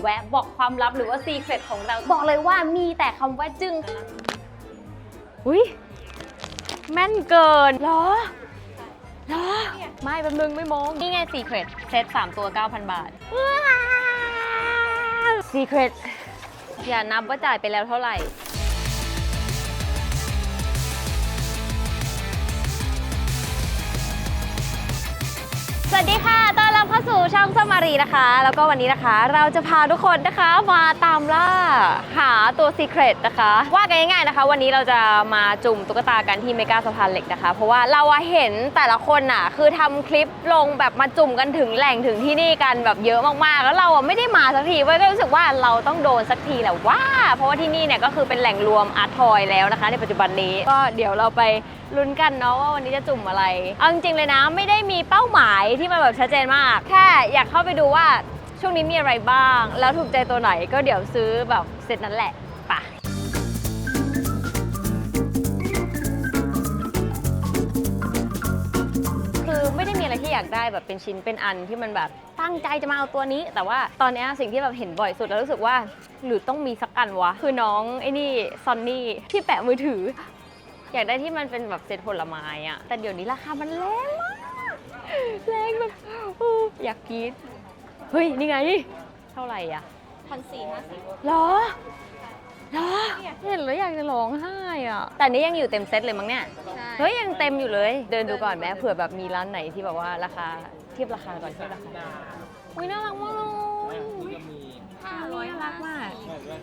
แวะบอกความลับหรือว่าซีเครตของเรา บอกเลยว่ามีแต่คำว่าจึ้งอุ้ยแม่นเกินเหรอเหรอไม่แป๊บนึงไม่มอง นี่ไงซีเครตเซต3 ตัว 9,000 บาทซีเครตอย่านับว่าจ่ายไปแล้วเท่าไหร่สวัสดีค่ะต้อนรับเข้า สู่ช่องสมารีนะคะ แล้วก็วันนี้นะคะ เราจะพาทุกคนนะคะมาตามล่า หาตัวซีเครตนะคะ ว่ากันง่ายๆนะคะ วันนี้เราจะมาจุ่มตุ๊กตากันที่เมกาสะพานเหล็กนะคะ เพราะว่าเราอะเห็นแต่ละคนน่ะคือทำคลิปลงแบบมาจุ่มกันถึงแหล่งถึงที่นี่กันแบบเยอะมากๆ แล้วเราอะไม่ได้มาสักทีเว้ยก็รู้สึกว่าเราต้องโดนสักทีแหละว่า เพราะว่าที่นี่เนี่ยก็คือเป็นแหล่งรวมอาร์ตทอยแล้วนะคะ ในปัจจุบันนี้ก็เดี๋ยวเราไปลุ้นกันเนาะว่าวันนี้จะจุ่มอะไรเอาจริงๆเลยนะไม่ได้มีเป้าหมายที่มันแบบชัดเจนมาก แค่อยากเข้าไปดูว่า ช่วงนี้มีอะไรบ้าง แล้วถูกใจตัวไหนก็เดี๋ยวซื้อแบบเสร็จนั้นแหละไป่ะคือไม่ได้มีอะไรที่อยากได้แบบเป็นชิ้นเป็นอันที่มันแบบตั้งใจจะมาเอาตัวนี้ แต่ว่าตอนเนี้ยสิ่งที่แบบเห็นบ่อยสุดแล้วรู้สึกว่าหรือต้องมีสักอันวะ คือน้องไอ้นี่ซอนนี่ที่แปะมือถือ อยากได้ที่มันเป็นแบบเซตผลไม้อะแต่เดี๋ยวนี้ราคามันแรงมากแรงแบบอู้อยากกรีด เฮ้ย นี่ไง เท่าไหร่อะพันสี่ห้าสิบเหรอเหรอเห็นแล้วอยากจะร้องไห้อะแต่นี่ยังอยู่เต็มเซตเลยมั้งเนี่ยใช่เฮ้ย ยังเต็มอยู่เลย เดินดูก่อนไหมเผื่อแบบมีร้านไหนที่แบบว่าราคาเทียบราคาก่อนเทียบราคาอุ้ยน่ารักมากเลย ห้าร้อยน่ารักมากก็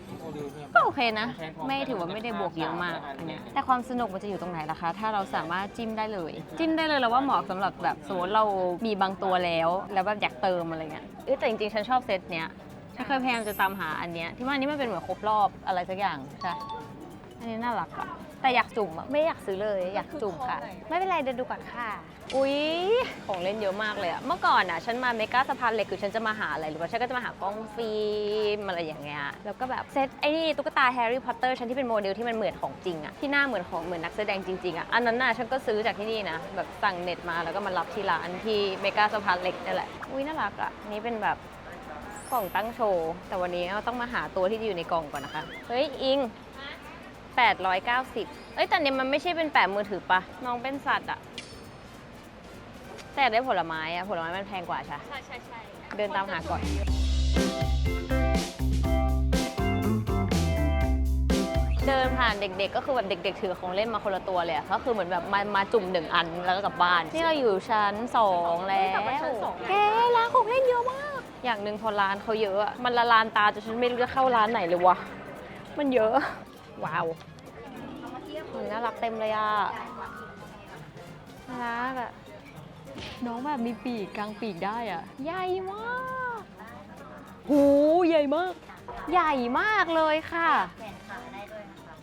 ก็โอเคนะไม่ถือว่าไม่ได้บวกเยอะมากอันเนี้ยแต่ความสนุกมันจะอยู่ตรงไหนล่ะคะ ถ้าเราสามารถจิ้มได้เลย จิ้มได้เลยแล้วว่าเหมาะสำหรับแบบสมมติเรามีบางตัวแล้ว แล้วแบบอยากเติมอะไรเงี้ยเอ้ยแต่จริงๆ ฉันชอบเซตเนี้ยฉันเคยพยายามจะตามหาอันเนี้ยที่ว่าอันนี้มันเป็นเหมือนครบรอบอะไรสักอย่างใช่อันนี้น่ารักอะ แต่อยากจุ่มอะไม่อยากซื้อเลยอยากจุ่มค่ะ ไม่เป็นไรเดินดูก่อนค่ะ อุ๊ย ของเล่นเยอะมากเลยอะเมื่อก่อนอะฉันมาเมกาสะพานเหล็กคือฉันจะมาหาอะไรหรือว่าฉันก็จะมาหากล้องฟิล์มอะไรอย่างเงี้ยแล้วก็แบบเซตไอ้นี่ตุ๊กตาแฮร์รี่พอตเตอร์ฉันที่เป็นโมเดลที่มันเหมือนของจริงอะที่หน้าเหมือนของเหมือนนักแสดงจริงๆอะอันนั้นน่ะฉันก็ซื้อจากที่นี่นะแบบสั่งเน็ตมาแล้วก็มารับที่ร้านที่เมกาสะพานเหล็กนี่แหละอุ๊ยน่ารักอะนี่เป็นแบบกล่องตั้งโชว์แต่วันนี้เราต้องมาหาตัวที่อยู่ในกล่องก่อนนะคะ เฮ้ย อิง 890 เอ้ยแต่เนี่ยมันไม่ใช่เป็นแปะมือถือปะน้องเป็นสัตว์อะแต่อยากได้ผลไม้อะผลไม้มันแพงกว่าใช่ ใช่ใช่ใช่เดินตามหาก่อน เดินผ่านเด็กๆ ก็คือแบบเด็ก ๆ ถือของเล่นมาคนละตัวเลยอะก็คือเหมือนแบบมามาจุ่มหนึ่งอันแล้วก็กลับบ้าน นี่เราอยู่ชั้นสองแล้วแกร้านของเล่นเยอะมาก อย่างหนึ่งพอร้านเขาเยอะอะมันละลานตาจนฉันไม่รู้จะเข้าร้านไหนเลยวะ มันเยอะ ว้าวโอ้ ยน่ารักเต็มเลยอะน่ารักอะน้องแบบมีปีกกลางปีกได้อะ ใหญ่มากโหใหญ่มาก ใหญ่มากเลยค่ะแขนขาได้ด้วยนะคะ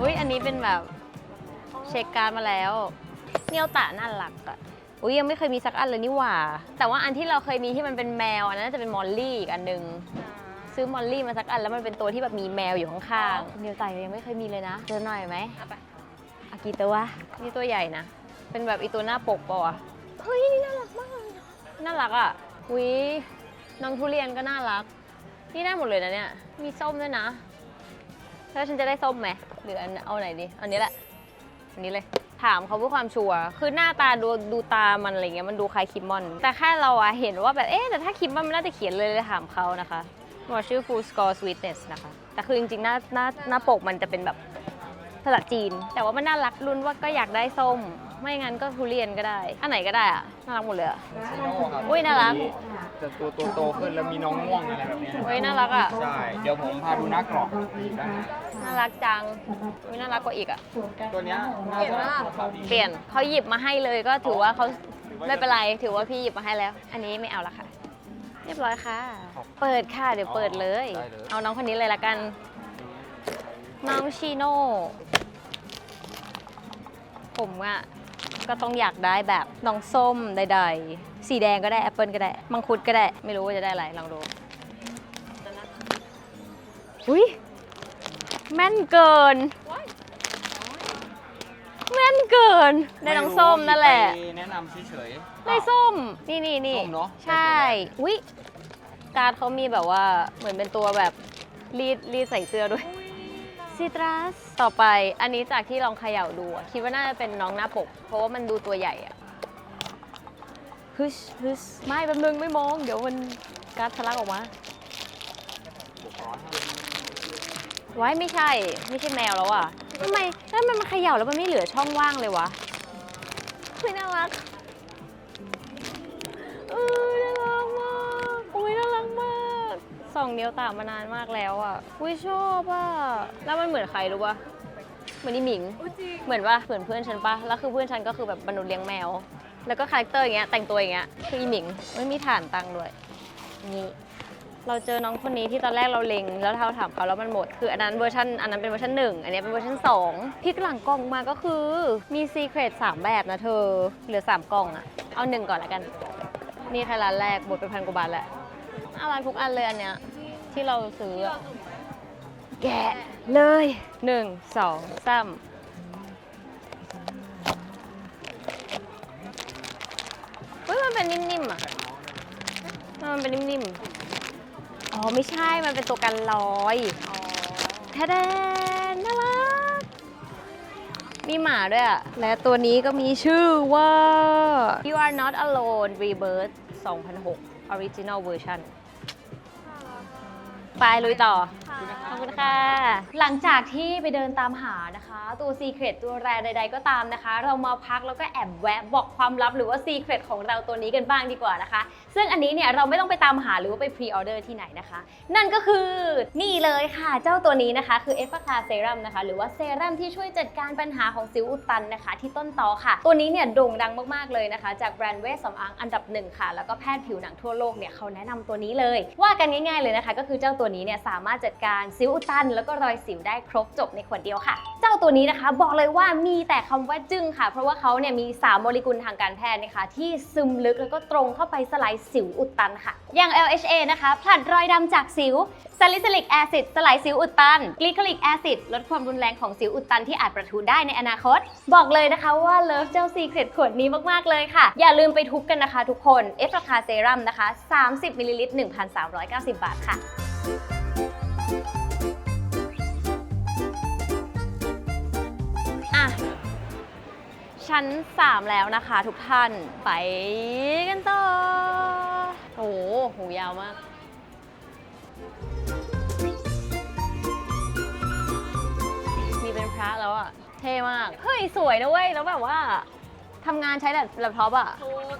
อุ้ยอันนี้เป็นแบบเช็คการดมาแล้ว เนียวตะน่ารักอะ อุ้ยยังไม่เคยมีสักอันเลยนี่หว่า แต่ว่าอันที่เราเคยมีที่มันเป็นแมวอันนั้นน่าจะเป็นมอลลี่อีกอันหนึงซื้อมอลลี่มาสักอันแล้วมันเป็นตัวที่แบบมีแมวอยู่ข้างๆเนียวตะยังไม่เคยมีเลยนะเจอหน่อยไหมเอาไปอากี่ตัวนี่ตัวใหญ่นะ เป็นแบบอีตัวหน้าปกปะวะเฮ้ยนี่น่ารักมากเลยอะน่ารักอะวิน้องทุเรียนก็น่ารัก นี่ได้หมดเลยนะเนี่ย มีส้มด้วยนะ แล้วฉันจะได้ส้มไหมหรืออันเอาไหนดี อันนี้แหละ อันนี้เลย ถามเขาเพื่อความชัวร์คือหน้าตาดูดูตามันอะไรเงี้ยมันดูคล้ายคิมมอน แต่แค่เราอะเห็นว่าแบบเอ๊ะแต่ถ้าคิมมอนมันน่าจะเขียนเลยเลยถามเขานะคะบอกชื่อ full score sweetness นะคะ แต่คือจริงๆหน้าหน้าหน้าปกมันจะเป็นแบบภาษาจีน แต่ว่ามันน่ารักลุ้นว่าก็อยากได้ส้ม ไม่งั้นก็ทุเรียนก็ได้ อันไหนก็ได้อะน่ารักหมดเลยอะซีโน่ครับอุ้ยน่ารักจะตัวตัวโตขึ้นแล้วมีน้องง่วงอะไรแบบเนี้ยอุ้ยน่ารักอะใช่ เดี๋ยวผมพาดูหน้ากรอบได้น่า รักจังอุ้ยน่ารักกว่าอีกอะ ตัวเนี้ยน่าจะราคาดีเปลี่ยนเขาหยิบมาให้เลยก็ถือว่าเขาไม่เป็นไร ถือว่าพี่หยิบมาให้แล้ว อันนี้ไม่เอาละค่ะ เรียบร้อยค่ะ เปิดค่ะเดี๋ยวเปิดเลย เอาน้องคนนี้เลยละกัน น้องชิโน่ ผมอะก็ต้องอยากได้แบบน้องส้มใดๆ สีแดงก็ได้แอปเปิลก็ได้ มังคุดก็ได้ ไม่รู้ว่าจะได้อะไร ลองดูอุ้ย แม่นเกิน แม่นเกินได้น้องส้มนั่นแหละไปแนะนำเฉยๆได้ส้ม นี่นี่นี่ส้มเนอะใช่ อุ้ยการ์ดเขามีแบบว่าเหมือนเป็นตัวแบบรีดรีดใส่เสื้อด้วยซิตรัสต่อไปอันนี้จากที่ลองเขย่าดูอะคิดว่าน่าจะเป็นน้องหน้าปก เพราะว่ามันดูตัวใหญ่อะฮึชฮึชไม่แป๊บนึงไม่มอง เดี๋ยวมันการ์ดทะลักออกมา ไว้ไม่ใช่ ไม่ใช่แมวแล้วอะทำไมแล้วมันมันเขย่าแล้วมันไม่เหลือช่องว่างเลยวะเฮ้ยน่ารักเออน่ารักมากโอ้ยน่ารักมากสองเดียวตามมานานมากแล้วอะอุ้ยชอบอะแล้วมันเหมือนใครรู้ปะเหมือนอีหมิง เหมือนปะเหมือนเพื่อนฉันปะแล้วคือเพื่อนฉันก็คือแบบมนุษย์เลี้ยงแมว แล้วก็คาแรคเตอร์อย่างเงี้ยแต่งตัวอย่างเงี้ยคืออีหมิงไม่มีฐานตังค์ด้วยนี่ เราเจอน้องคนนี้ที่ตอนแรกเราเล็ง แล้วเราถามเขาแล้วมันหมด คืออันนั้นเวอร์ชันอันนั้นเป็นเวอร์ชันหนึ่งอันนี้เป็นเวอร์ชันสองพลิกหลังกล่องมาก็คือมีซีเครตสามแบบนะเธอเหลือสามกล่องอะเอาหนึ่งก่อนละกัน นี่แค่ร้านแรกหมดไปพันกว่าบาทแหละน่ารักทุกอันเลยอันเนี้ยที่เราซื้ออะแกะเลยหนึ่งสองสามเฮ้ยมันเป็นนิ่มๆอะมันเป็นนิ่มๆ อ๋อไม่ใช่มันเป็นตัวกันลอยแทะแดนน่ารัก มีหมาด้วยอะและตัวนี้ก็มีชื่อว่า You Are Not Alone Rebirth 2006 Original Version ไปลุยต่อ ขอบคุณค่ะ หลังจากที่ไปเดินตามหานะคะ ตัว Secret ตัวแรใด ๆ ก็ตามนะคะ เรามาพักแล้วก็แอบแวะบอกความลับหรือว่า Secret ของเราตัวนี้กันบ้างดีกว่านะคะ ซึ่งอันนี้เนี่ยเราไม่ต้องไปตามหาหรือว่าไปพรีออเดอร์ที่ไหนนะคะ นั่นก็คือนี่เลยค่ะ เจ้าตัวนี้นะคะ คือเอฟคาเซรั่มนะคะ หรือว่าเซรั่มที่ช่วยจัดการปัญหาของสิวอุดตันนะคะ ที่ต้นตอค่ะ ตัวนี้เนี่ยโด่งดังมากๆเลยนะคะ จากแบรนด์เวชสำอางอันดับหนึ่งค่ะ แล้วก็แพทย์ผิวหนังทั่วโลกเนี่ยเขาแนะนำตัวนี้เลย ว่ากันง่าย ๆเลยนะคะ ก็คือเจ้าตัวนี้เนี่ยสามารถจัดการสิวอุดตัน แล้วก็รอยสิวได้ครบจบในขวดเดียวค่ะ เจ้าตัวนี้นะคะบอกเลยว่ามีแต่คำว่าจึ้งค่ะ เพราะว่าเขาเนี่ยมี3โมเลกุลทางการแพทย์นะคะ ที่ซึมลึกแล้วก็ตรงเข้าไปสลายสิวอุดตันค่ะ อย่าง LHA นะคะผลัดรอยดำจากสิวซาลิซิลิกแอซิดสลายสิวอุดตันกลีคอลิกแอซิดลดความรุนแรงของสิวอุดตันที่อาจประทุได้ในอนาคต บอกเลยนะคะว่าเลิฟเจ้าซีเครตขวดนี้มากๆเลยค่ะ อย่าลืมไปทุบกันนะคะทุกคน เอฟราคาเซรั่มนะคะ 30มิลลิลิตร1,390 บาทค่ะ ชั้น 3 แล้วนะคะทุกท่าน ไปกันต่อ โอ้โหหูยาวมากมีเป็นพระแล้วอะเท่มาก เฮ้ย สวยนะเว้ย แล้วแบบว่าทำงานใช้แล็ปท็อปอะ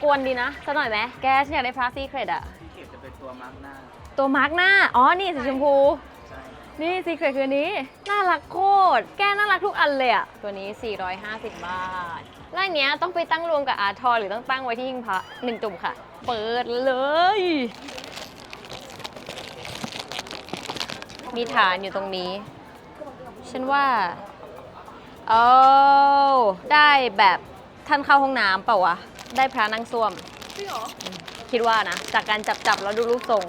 กวนดีนะสักหน่อยไหมแกฉันอยากได้พระซีเครตอะเขียนจะเป็นตัวมาร์กหน้า ตัวมาร์กหน้า อ๋อ นี่สีชมพูใช่นี่ซีเครตคืออันนี้ น่ารักโคตร แกน่ารักทุกอันเลยอะตัวนี้ 450 บาท แล้วอันเนี้ยต้องไปตั้งรวมกับอาร์ทอหรือต้องตั้งไว้ที่หิ้งพระหนึ่งจุ่มค่ะ เปิดเลย มีฐานอยู่ตรงนี้ ฉันว่าโอ้ได้แบบท่านเข้าห้องน้ำเปล่าวะ ได้พระนั่งส้วม จริงเหรอคิดว่านะ จากการจับจับๆแล้วดูรูปทรง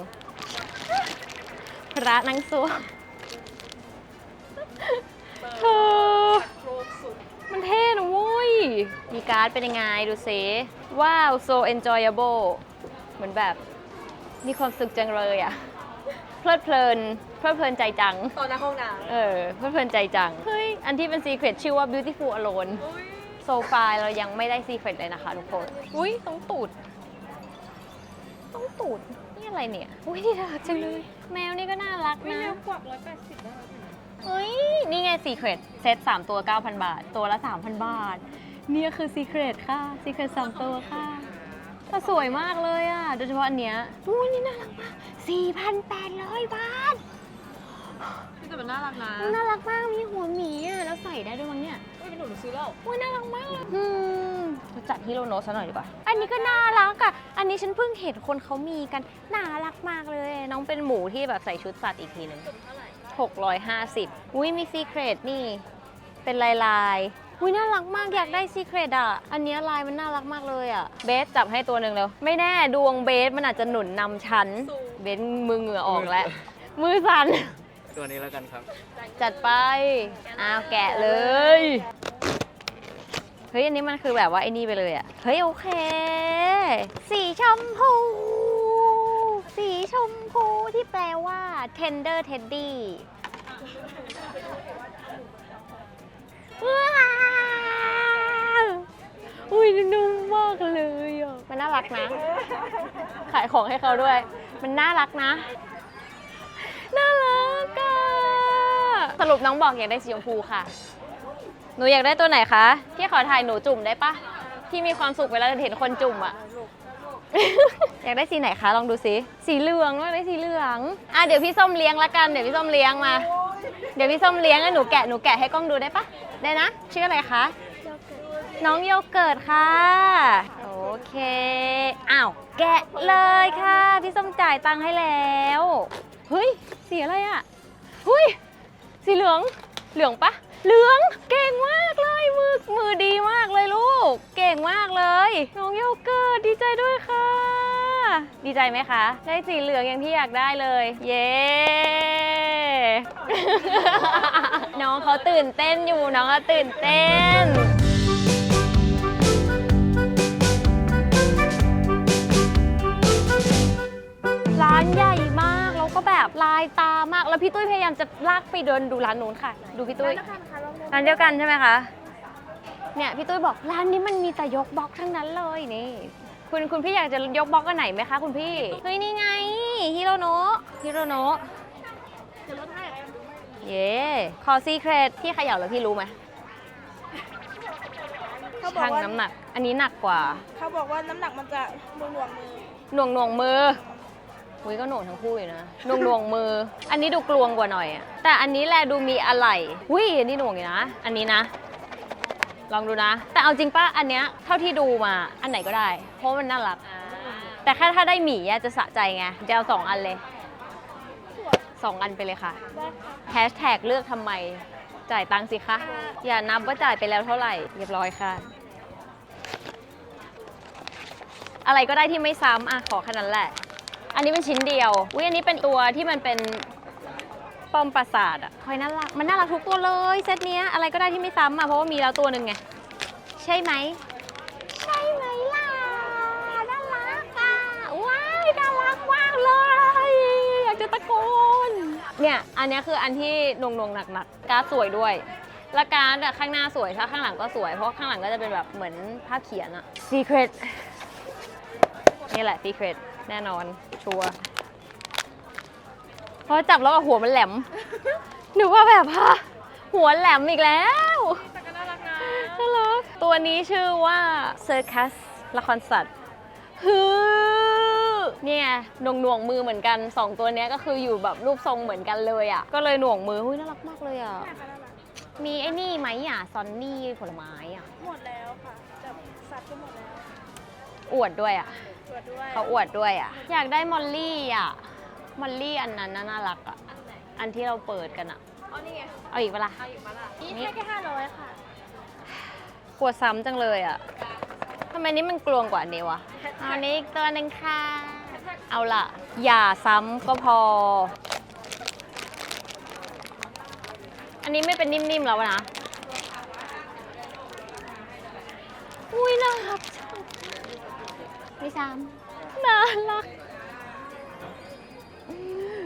พระนั่งส้วมเธอโครกสุดมัน เท่นะเว้ย มีการ์ดเป็นยังไงดูซิว้าว so enjoyable เหมือนแบบมีความสุขจังเลยอะเพลิดเพลิน เพลิดเพลินใจจัง ตอนหน้าห้องน้เออ เพลิดเพลินใจจัง เฮ้ย อันที่เป็นซีเครตชื่อว่า beautiful alone ำอุ้ยโซฟาเรายังไม่ได้ซีเครตเลยนะคะทุกคน อุ้ยต้องตูด ต้องตูด นี่อะไรเนี่ย อุ้ยนี่น่ารักจังเลย แมวนี่ก็น่ารักไม่นะเร็วกว่าร้อยแปดสิบได้ เฮ้ย นี่ไงซีเครตเซต3 ตัว 9,000 บาท ตัวละ 3,000 บาท เนี่ยคือซีเครตค่ะซีเครตสามตัวค่ะแต่สวยมากเลยอะ โดยเฉพาะอันเนี้ยอุ้ยนี่น่ารักมาก 4,800 บาท แต่มันน่ารักนะน่ารักมาก มีหัวหมีอะ แล้วใส่ได้ด้วยมั้งเนี่ยอุ้ยเป็นหนูหนูซื้อแล้วอุ้ยน่ารักมากเลยอืมเราจัดฮิโรโนะซะหน่อยดีกว่า อันนี้ก็น่ารักอะ อันนี้ฉันเพิ่งเห็นคนเขามีกัน น่ารักมากเลย น้องเป็นหมูที่แบบใส่ชุดสัตว์อีกทีหนึงจุดเท่าไหร่ 650 อุ้ยมีซีเครตนี่ เป็นลายลายๆอุ้ยน่ารักมากอยากได้ซีเครตอะ อันเนี้ยลายมันน่ารักมากเลยอะ เบสจับให้ตัวหนึ่งเร็ว ไม่แน่ดวงเบสมันอาจจะหนุนนำชั้น เบสมือเหงื่อออกแล้ว มือสั่น ตัวนี้แล้วกันครับ จัดไปอ้าวแกะเลย เฮ้ยฮ้ยอันนี้มันคือแบบว่าไอ้นี่ไปเลยอะเฮ้ย โอเค สีชมพู สีชมพู ที่แปลว่า tender teddy ว้าวอุ้ยนุ่มมากเลยอะ มันน่ารักนะ ขายของให้เขาด้วย มันน่ารักนะ น่ารักอะ สรุปน้องบอกอยากได้สีชมพูค่ะ หนูอยากได้ตัวไหนคะ พี่ขอถ่ายหนูจุ่มได้ปะพี่มีความสุขเวลาเห็นคนจุ่มอะ อยากได้สีไหนคะ ลองดูสิ สีเหลืองอยากได้สีเหลือง อะเดี๋ยวพี่ส้มเลี้ยงละกัน เดี๋ยวพี่ส้มเลี้ยงมา เดี๋ยวพี่ส้มเลี้ยงให้หนูแกะ หนูแกะให้กล้องดูได้ปะได้นะ ชื่ออะไรคะ น้องโยเกิร์ตค่ะ โอเค อ้าว แกะเลยค่ะ พี่ส้มจ่ายตังค์ให้แล้ว เฮ้ย สีอะไรอะเฮ้ย สีเหลือง เหลืองปะ เหลือง เก่งมากเลยมือมือดีมากเลยลูก เก่งมากเลย น้องโยเกิร์ตดีใจด้วยค่ะ ดีใจไหมคะ ได้สีเหลืองอย่างที่อยากได้เลย เย้ น้องเขาตื่นเต้นอยู่น้องเขาตื่นเต้น แล้วพี่ตุ้ยพยายามจะลากไปเดินดูร้านนู้นค่ะ ดูพี่ตุ้ย ร้านเดียวกันใช่ไหมคะ เนี่ยพี่ตุ้ยบอกร้านนี้มันมีแต่ยกบล็อกทั้งนั้นเลยนี่ คุณคุณพี่อยากจะยกบล็อกกันไหนไหมคะคุณพี่ เฮ้ยนี่ไงฮิโรโนะฮิโรโนะเย้คอซีเครตที่เขย่าแล้วพี่รู้ไหมเขาบอกชั่งว่าน้ำหนัก อันนี้หนักกว่า เขาบอกว่าน้ำหนักมันจะหน่วงๆมือ หน่วงหน่วงมือ อุ้ยก็หน่วงทั้งคู่อยู่นะหน่วงหน่วงมือ อันนี้ดูกลวงกว่าหน่อยอะแต่อันนี้แลดูมีอะไรอุ้ยอันนี้หน่วงอยู่นะ อันนี้นะ ลองดูนะ แต่เอาจริงป้าอันเนี้ยเท่าที่ดูมาอันไหนก็ได้ เพราะมันน่ารัก แต่แค่ถ้าได้หมีอะจะสะใจไงจะเอาสองอันเลยสองอันไปเลยค่ะได้ค่ะแฮชแท็กเลือกทำไมจ่ายตังค์สิคะ อย่านับว่าจ่ายไปแล้วเท่าไหร่เรียบร้อยค่ะ อะไรก็ได้ที่ไม่ซ้ำอะขอแค่นั้นแหละ อันนี้เป็นชิ้นเดียวอุ้ยอันนี้เป็นตัวที่มันเป็นป้อมปราสาทอะคอยน่ารัก มันน่ารักทุกตัวเลยเซตเนี้ยอะไรก็ได้ที่ไม่ซ้ำอะเพราะว่ามีแล้วตัวหนึ่งไง ใช่ไหม ใช่ไหมล่ะ น่ารักอะ ว้ายน่ารักมากเลย อยากจะตะโกน เนี่ย อันเนี้ยคืออันที่นงนงๆหนักๆการ์ดสวยด้วย และการ์ดอะข้างหน้าสวยถ้าข้างหลังก็สวย เพราะข้างหลังก็จะเป็นแบบเหมือนภาพเขียนอะ Secret นี่แหละ Secret แน่นอน ชัวร์เพราะจับแล้วก็หัวมันแหลม หนูว่าแบบฮะหัวแหลมอีกแล้วแต่ก็น่ารักนะน่ารักตัวนี้ชื่อว่า Circus ละครสัตว์ฮือเนี่ยหน่วงหน่วงๆมือเหมือนกันสองตัวเนี้ยก็คืออยู่แบบรูปทรงเหมือนกันเลยอะ ก็เลยหน่วงมือหุ้ยน่ารักมากเลยอะ มีไอ้นี่ไหมอะซอนนี่ผลไม้อะ หมดแล้วค่ะจับสัตว์ก็หมดแล้ว อวดด้วยอะ ตรวจด้วยเขาอวดด้วยอะ อยากได้มอลลี่อะ มอลลี่อันนั้นน่ะน่ารักอะ อันที่เราเปิดกันอะ อ๋อนี่ไงเอาอีกเวลา เอาอยู่มาละนี่ ให้แค่ห้าร้อยค่ะปวดซ้ำจังเลยอะทำไมนี่มันกลวงกว่าอันนี้วะเอาอันนี้อีกตัวหนึ่งค่ะ เอาล่ะ อย่าซ้ำก็พอ อันนี้ไม่เป็นนิ่มๆแล้วนะ อุ้ยน่ารัก จังไม่ซ้ำน่ารัก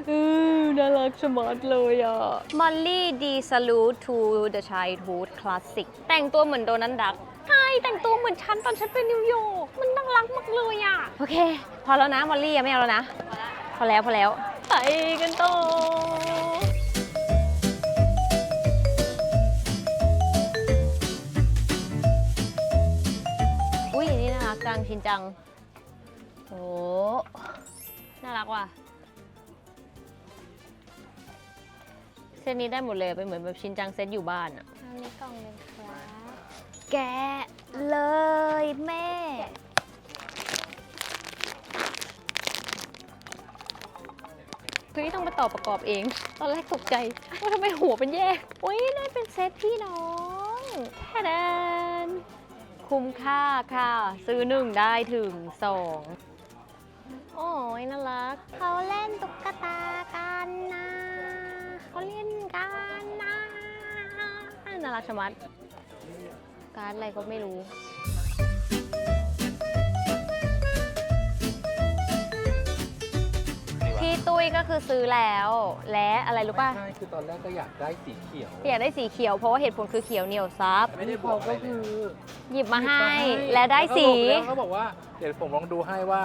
อือน่ารักชะมัดเลยอะมอลลี่ดีสลูทูเดอะชายทูดคลาสสิกแต่งตัวเหมือนโดนันดักใช่แต่งตัวเหมือนฉันตอนฉันไปนิวยอร์กมันน่ารักมากเลยอะ โอเค พอแล้วนะมอลลี่ยังไม่เอาแล้วนะ พอแล้วพอแล้ว ไปกันต่ออุ้ยอันนี่น่ารักจังชินจัง โอ้น่ารักว่ะ เซตนี้ได้หมดเลยเป็นเหมือนแบบชินจังเซตอยู่บ้านอะอันนี้กล่องหนึงครับ แกะเลยแม่เฮ้ยต้องไปต่อประกอบเอง ตอนแรกตกใจ ว่าทำไมหัวเป็นแยกอุ้ยได้เป็นเซตพี่น้องแค่นั้นคุ้มค่าค่ะ ซื้อหนึ่งได้ถึงสองโอ้ยน่ารักเขาเล่นตุ๊กตากันนะเขาเล่นกันนะน่ารักชะมัด การ์ดอะไรก็ไม่รู้พี่ตุ้ยก็คือซื้อแล้วและอะไรรู้ป่ะ ใช่คือตอนแรกก็อยากได้สีเขียว อยากได้สีเขียวเพราะว่าเหตุผลคือเขียวเหนียวซับไม่ได้บอกก็คือหยิบมาให้และได้สี แล้วเขาบอกว่าเดี๋ยวผมลองดูให้ว่า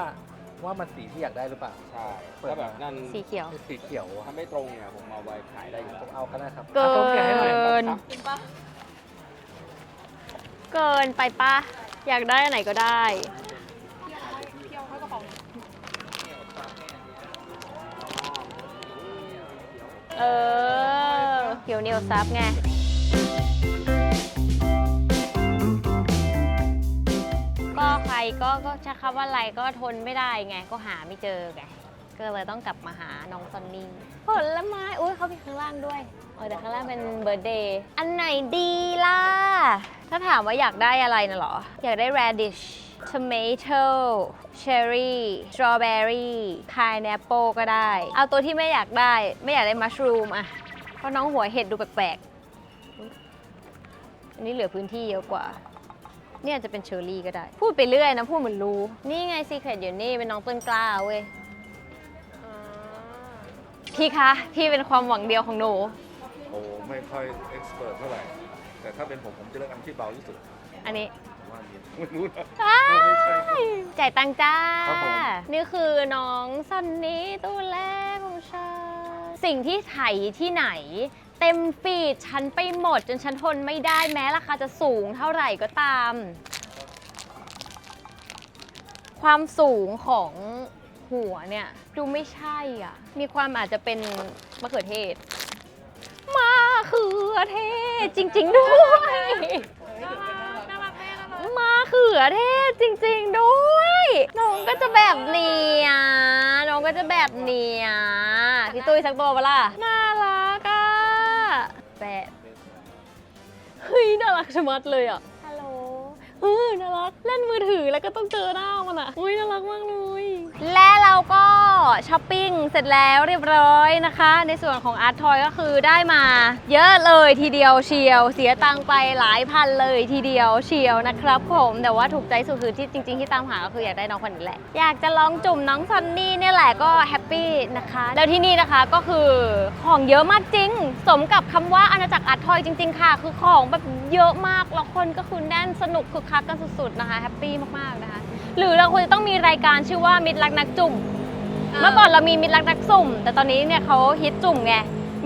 ว่ามันสีที่อยากได้หรือเปล่าใช่ถ้าแบบนั่นสีเขียวคือสีเขียวอะถ้าไม่ตรงเนี่ยผมเอาไปขายได้อยู่ผมเอาก็ได้ครับเกิอะส้มแกะให้หน่อยนครับกินปะเกินไปปะอยากได้อันไหนก็ได้ เที่ยวให้เที่ยวให้กระเป๋าเออเขียวเหนียวซับไง ใครก็ก็ใช้คำว่าอะไรก็ทนไม่ได้ไง ก็หาไม่เจอไงก็เลยต้องกลับมาหาน้องซอนนี่ผลไม้อุ้ยเขามีข้างล่างด้วยเออแต่ข้างล่างเป็นเบ r ร์เดย์อันไหนดีล่ะ ถ้าถามว่าอยากได้อะไรนะเหรอ อยากได้ radish tomato cherry strawberry pineapple ก็ได้ เอาตัวที่ไม่อยากได้ ไม่อยากได้ mushroom อะเพราะน้องหัวเห็ดดูแปลกๆอันนี้เหลือพื้นที่เยอะกว่า เนี่ยอาจจะเป็นเชอร์รี่ก็ได้ พูดไปเรื่อยนะ พูดเหมือนรู้ นี่ไงซีเครตอยู่นี่เป็นน้องต้นกล้าเว้ยอ่าพี่คะ พี่เป็นความหวังเดียวของหนู โอ้ไม่ค่อยเอ็กซ์เพรสเท่าไหร่ แต่ถ้าเป็นผมผมจะเลือกอันที่เบาที่สุดอันนี้ผมว่าอันนี้ไม่รู้นะอ้าไม่ใช่ครับยจ่ายตังค์จ้า ครับผม นี่คือน้องซันนี่ตัวแรกของฉัน สิ่งที่ไถที่ไหน เต็มฟีดฉันไปหมดจนฉันทนไม่ได้แม้ราคาจะสูงเท่าไหร่ก็ตาม ความสูงของหัวเนี่ยดูไม่ใช่อะ มีความอาจจะเป็นมะเขือเทศมะเขือเทศจริง ๆ ด้วยน่ารักน่ารักแม่น่ารักมะเขือเทศจริง ๆ ด้วย น้องก็จะแบบเนี้ยน้องก็จะแบบเนี้ยพี่ตุ้ยสักตัวปะล่ะน่ารักอะ แปะเฮ้ยน่ารักชะมัดเลยอะฮัลโหลเออน่ารักเล่นมือถือแล้วก็ต้องเจอหน้ามันอะอุ้ยน่ารักมากเลย และเราก็ช้อปปิ้งเสร็จแล้วเรียบร้อยนะคะ ในส่วนของอาร์ตทอยก็คือได้มา เยอะเลยทีเดียวเชียว เสียตังไปหลายพันเลยทีเดียวเชียวนะครับผมแต่ว่าถูกใจสุดคือที่จริง ๆที่ตามหาก็คืออยากได้น้องคนนี้แหละ อยากจะลองจุ่มน้องซันนี่เนี่ยแหละก็แฮปปี้นะคะ แล้วที่นี่นะคะก็คือของเยอะมากจริง สมกับคำว่าอาณาจักรอาร์ตทอยจริง ๆ ค่ะ คือของแบบเยอะมากแล้วคนก็คือแน่นสนุกคึกคักกันสุดๆนะคะแฮปปี้มากๆนะคะ หรือเราควรจะต้องมีรายการชื่อว่ามิตรรักนักจุ่ม เมื่อก่อนเรามีมิตรรักนักสุ่ม แต่ตอนนี้เนี่ยเขาฮิตจุ่มไง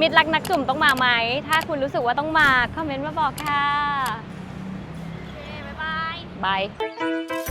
มิตรรักนักจุ่มต้องมาไหม ถ้าคุณรู้สึกว่าต้องมา คอมเมนต์มาบอกค่ะโอเคบ๊ายบาย บาย